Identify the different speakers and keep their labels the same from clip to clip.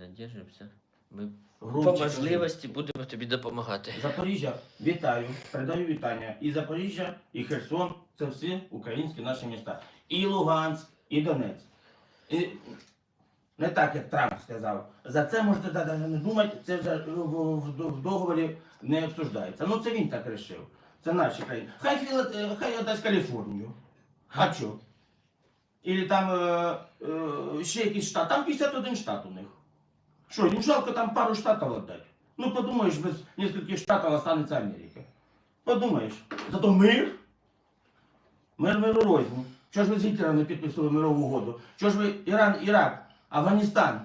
Speaker 1: Надіжимося. Ми по
Speaker 2: Громче
Speaker 1: можливості будемо тобі допомагати.
Speaker 2: Запоріжжя, вітаю, передаю вітання. І Запоріжжя, і Херсон це всі українські наші міста. І Луганськ, і Донецьк. І не так, як Трамп сказав. За це можете навіть не думати, це вже в, в- в договорі не обсуждається. Ну це він так вирішив. Це наші країни. Хай, Філа- е, хай віддасть Каліфорнію. А що? Или там е, е, ще якийсь штат. Там 51 штат у них. Що, їм жалко там пару штатів віддати? Ну подумаєш, без нескольких штатів останеться Америка. Подумаєш. Зато мир. Мир миру рознь. Чого ж ви з Гітлером не підписували мирову угоду? Чого ж ви Іран, Ірак, Афганістан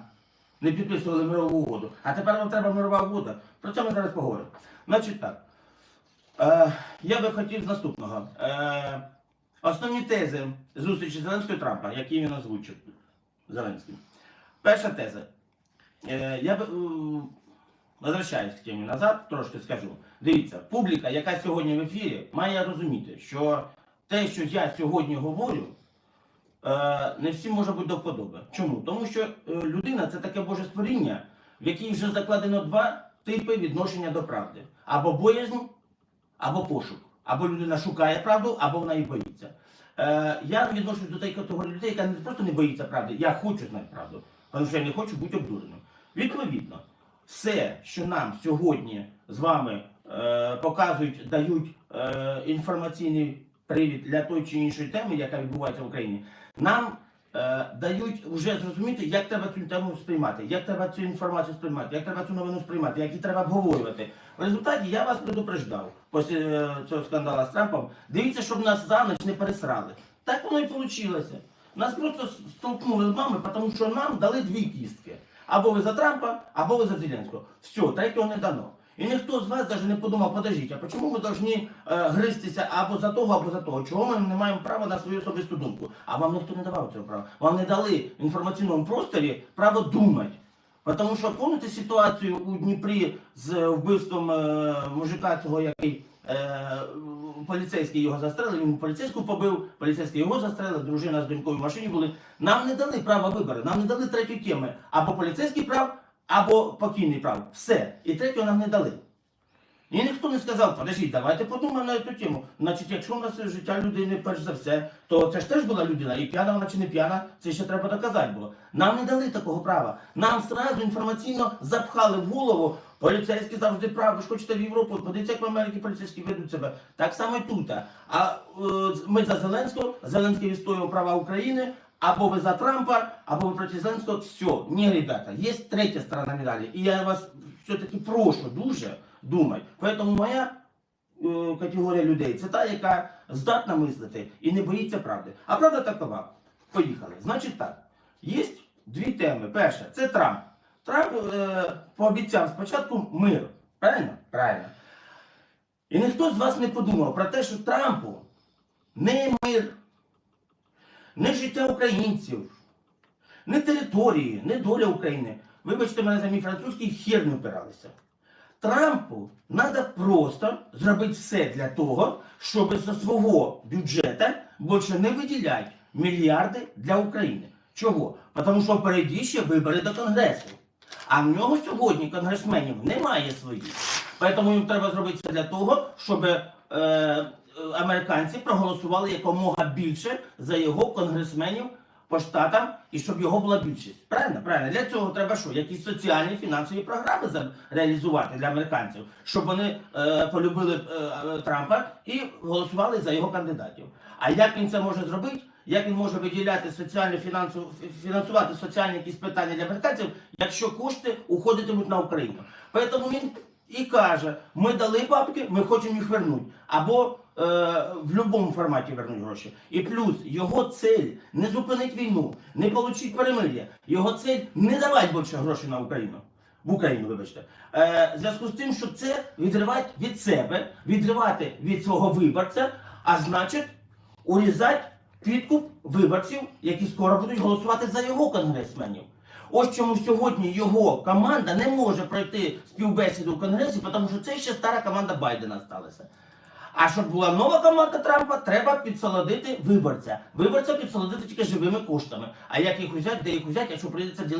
Speaker 2: не підписували мирову угоду? А тепер вам треба мирова угода. Про це ми зараз поговоримо. Значить так. Е, я би хотів з наступного. Е, основні тези зустрічі Зеленського і Трампа, які він озвучив Зеленський. Перша теза. Е, я е, возвращаюсь к темі назад, трошки скажу. Дивіться, публіка, яка сьогодні в ефірі, має розуміти, що те, що я сьогодні говорю, е, не всім може бути до вподоби. Чому? Тому що людина це таке Боже створіння, в якій вже закладено два типи відношення до правди: або боязнь, або пошук. Або людина шукає правду, або вона її боїться. Я відношусь до тієї категорії людей, яка не просто не боїться правди, я хочу знати правду, тому що я не хочу бути обдуреним. Відповідно, все, що нам сьогодні з вами е, показують, дають е, інформаційний привід для тої чи іншої теми, яка відбувається в Україні, нам е, дають вже зрозуміти, як треба цю тему сприймати, як треба цю інформацію сприймати, як треба цю новину сприймати, як її треба обговорювати. В результаті я вас предупреждав після е, цього скандалу з Трампом. Дивіться, щоб нас за ніч не пересрали. Так воно і вийшло. Нас просто столкнули лбами, тому що нам дали дві кістки. Або ви за Трампа, або ви за Зеленського. Все, третього не дано. І ніхто з вас навіть не подумав, подождіть, а чому ми повинні е, гристися або за того, або за того? Чого ми не маємо права на свою особисту думку? А вам ніхто не давав цього права. Вам не дали в інформаційному просторі право думати. Тому що помните ситуацію у Дніпрі з вбивством е, мужика цього, який е, поліцейський його застрелив, він поліцейську побив, поліцейський його застрелив, дружина з донькою в машині були. Нам не дали права вибору, нам не дали третьої теми. Або поліцейський прав, або покійний прав. Все. І третього нам не дали. І ніхто не сказав, подождіть, давайте подумаємо на цю тему. Значить, якщо в нас життя людини перш за все, то це ж теж була людина, і п'яна вона чи не п'яна, це ще треба доказати було. Нам не дали такого права. Нам сразу інформаційно запхали в голову. Поліцейські завжди прав, ви ж хочете в Європу, подивіться, як в Америці поліцейські ведуть себе. Так само і тут. А е, ми за Зеленського, Зеленський відстоював права України, або ви за Трампа, або ви проти Зеленського. Все, ні, ребята, є третя сторона медалі. І я вас все-таки прошу дуже думати. Поэтому моя е, категорія людей це та, яка здатна мислити і не боїться правди. А правда такова. Поїхали. Значить так, є дві теми. Перша це Трамп. Трамп е, пообіцяв спочатку мир. Правильно? Правильно. І ніхто з вас не подумав про те, що Трампу не мир, не життя українців, не території, не доля України. Вибачте мене за мій французький хер не впиралися. Трампу треба просто зробити все для того, щоб зі свого бюджету більше не виділяти мільярди для України. Чого? Тому що впереді ще вибори до Конгресу. А в нього сьогодні конгресменів немає своїх. Тому їм треба зробити все для того, щоб е, е, американці проголосували якомога більше за його конгресменів по штатам і щоб його була більшість. Правильно? Правильно. Для цього треба що? Якісь соціальні фінансові програми реалізувати для американців, щоб вони е, полюбили е, е, Трампа і голосували за його кандидатів. А як він це може зробити? Як він може виділяти соціальні фінансу, фінансувати соціальні якісь питання для американців, якщо кошти уходитимуть на Україну? Тому він і каже: ми дали бабки, ми хочемо їх вернути. Або в будь-якому форматі вернуть гроші. І плюс його цель не зупинить війну, не отримати перемир'я. Його цель не давати більше грошей на Україну. В Україну, вибачте. Е, зв'язку з тим, що це відривати від себе, відривати від свого виборця, а значить, урізати підкуп виборців, які скоро будуть голосувати за його конгресменів. Ось чому сьогодні його команда не може пройти співбесіду в Конгресі, тому що це ще стара команда Байдена сталася. А щоб була нова команда Трампа, треба підсолодити виборця. Виборця підсолодити тільки живими коштами. А як їх взяти, де їх взяти, якщо прийдеться ділити